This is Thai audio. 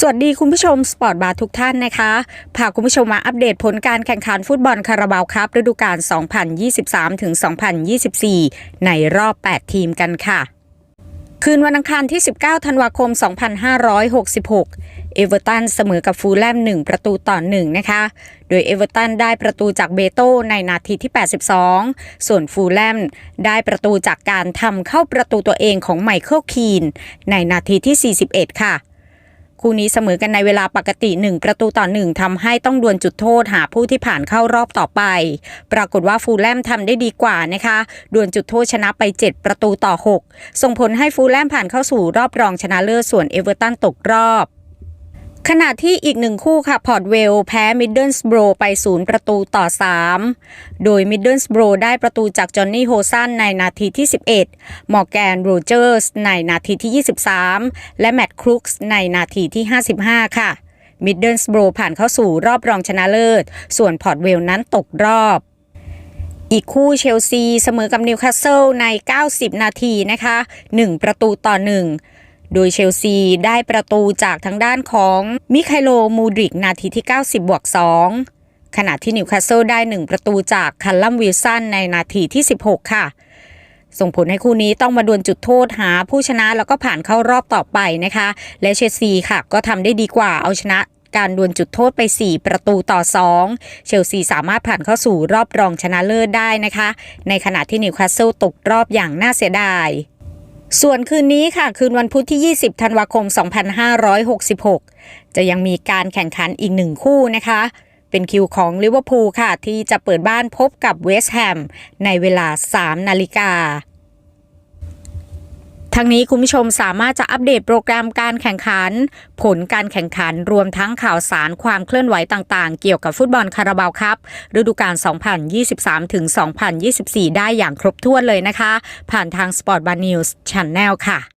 สวัสดีคุณผู้ชมสปอร์ตบาร์ทุกท่านนะคะพาคุณผู้ชมมาอัปเดตผลการแข่งขันฟุตบอลคาราบาวครับฤดูกาล 2023ถึง2024 ในรอบ 8 ทีมกันค่ะคืนวันอังคารที่ 19 ธันวาคม 2566 เอเวอร์ตันเสมอกับฟูลแลม 1 ประตูต่อ 1 นะคะ โดยเอเวอร์ตันได้ประตูจากเบโต้ในนาทีที่ 82 ส่วนฟูลแลมได้ประตูจากการทำเข้าประตูตัวเองของไมเคิลคีน ในนาทีที่ 41 ค่ะ คู่นี้เสมอกันในเวลาปกติ 1 ประตูต่อ 1ทำให้ต้องดวลจุดโทษหาผู้ที่ผ่านเข้ารอบต่อไป ปรากฏว่าฟูลแลมทำได้ดีกว่านะคะ ดวลจุดโทษชนะไป 7 ประตูต่อ 6 ส่งผลให้ฟูลแลมผ่านเข้าสู่รอบรองชนะเลิศส่วนเอเวอร์ตันตกรอบ ขณะที่อีกหนึ่งคู่ค่ะ พอร์ตเวล แพ้มิดเดิลสโบรไป0ประตูต่อ 3 โดยมิดเดิลสโบรได้ประตูจากจอห์นนี่โฮซันในนาทีที่ 11 มอร์แกนโรเจอร์สในนาทีที่ 23 และแมตต์ครุกส์ในนาทีที่ 55 ค่ะ มิดเดิลสโบรผ่านเข้าสู่รอบรองชนะเลิศ ส่วนพอร์ตเวลนั้นตกรอบอีกคู่เชลซีเสมอกับนิวคาสเซิลใน 90 นาทีนะคะ 1 ประตูต่อ 1 โดยเชลซีได้ประตูจากทางด้านของมิคาโลมูดริกนาทีที่ 90 บวก 2 ขณะที่นิวคาสเซิลได้ 1 ประตูจากคัลลัมวิลสันในนาทีที่ 16 ค่ะ ส่งผลให้คู่นี้ต้องมาดวลจุดโทษหาผู้ชนะแล้วก็ผ่านเข้ารอบต่อไปนะคะ และเชลซีค่ะก็ทำได้ดีกว่าเอาชนะการดวลจุดโทษไป 4 ประตูต่อ 2 เชลซีสามารถผ่านเข้าสู่รอบรองชนะเลิศได้นะคะ ในขณะที่นิวคาสเซิลตกรอบอย่างน่าเสียดาย ส่วนคืนนี้ค่ะ คืนวันพุธที่ 20 ธันวาคม 2566 จะยังมีการแข่งขันอีกหนึ่งคู่นะคะ เป็นคิวของลิเวอร์พูลค่ะ ที่จะเปิดบ้านพบกับเวสต์แฮมในเวลา 3 นาฬิกา ทั้งนี้คุณผู้ชมสามารถจะอัปเดตโปรแกรมการแข่งขัน ผลการแข่งขันรวมทั้งข่าวสารความเคลื่อนไหวต่างๆ เกี่ยวกับฟุตบอลคาราบาวครับฤดูกาล 2023 ถึง 2024 ได้อย่างครบถ้วนเลยนะคะ ผ่านทาง Sport Bar News Channel ค่ะ